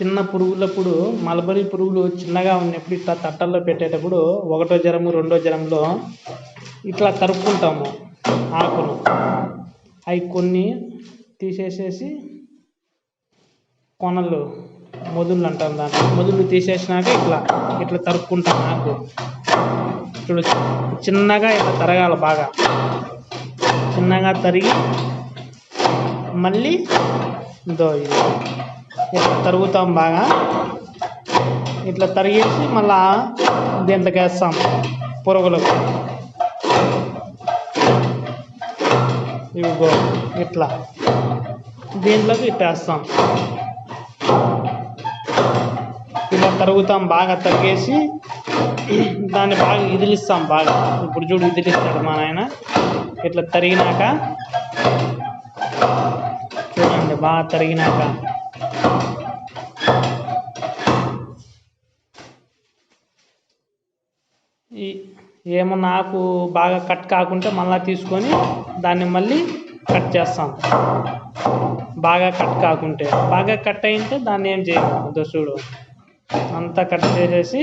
చిన్న పురుగులప్పుడు మలబరీ పురుగులు చిన్నగా ఉన్నప్పుడు ఇట్లా తట్టల్లో పెట్టేటప్పుడు ఒకటో జ్వరము రెండో జ్వరంలో ఇట్లా తరుపుకుంటాము ఆకును. అవి కొన్ని తీసేసేసి కొనలు మొదులు అంటాం దాంట్లో మొదుళ్ళు తీసేసినాక ఇట్లా ఇట్లా తరుపుకుంటాం ఆకు. చూడు చిన్నగా ఇట్లా తరగాలి బాగా. చిన్నగా తరిగి మళ్ళీ దో ఇది. ఇట్లా తరుగుతాం బాగా. ఇట్లా తరిగేసి మళ్ళా దీంట్లోకి వేస్తాం పురుగులకు. ఇవిగో ఇట్లా. దీంట్లోకి ఇట్లా ఇలా తరుగుతాం బాగా తరిగేసి దాన్ని బాగా ఇదిలిస్తాం బాగా. ఇప్పుడు చూడు ఇదిలిస్తాడు మా నాయన. ఇట్లా తరిగినాక చూడండి బాగా తరిగినాక. ఏమన్నా ఆకు బాగా కట్ కాకుంటే మళ్ళీ తీసుకొని దాన్ని మళ్ళీ కట్ చేస్తాం. బాగా కట్ కాకుంటే. బాగా కట్ అయింటే దాన్ని ఏం చేయము. ఇదో చూడు. అంతా కట్ చేసేసి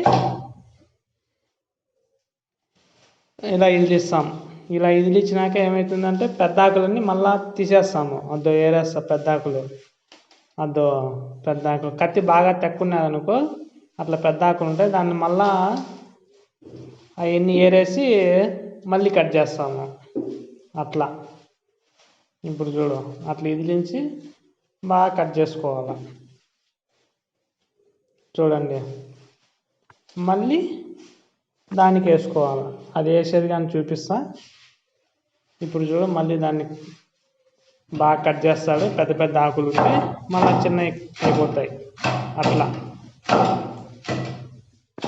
ఇలా ఇదిలిస్తాం. ఇలా ఇదిలిచ్చినాక ఏమవుతుందంటే పెద్ద ఆకులన్నీ మళ్ళా తీసేస్తాము. అద్దో ఏరేస్తా పెద్ద ఆకులు అద్దో పెద్ద ఆకులు కత్తి బాగా తెక్కున్నది అనుకో అట్లా పెద్ద ఆకులు ఉంటాయి. దాన్ని మళ్ళా అవన్నీ ఏరేసి మళ్ళీ కట్ చేస్తాము. అట్లా. ఇప్పుడు చూడు అట్లా ఇదిలించి బాగా కట్ చేసుకోవాలి. చూడండి. మళ్ళీ దానికి వేసుకోవాలి. అది వేసేది కానీ చూపిస్తా. ఇప్పుడు చూడు మళ్ళీ దాన్ని బాగా కట్ చేస్తాడు. పెద్ద పెద్ద ఆకులు ఉంటే మళ్ళీ చిన్నవి అయిపోతాయి. అట్లా.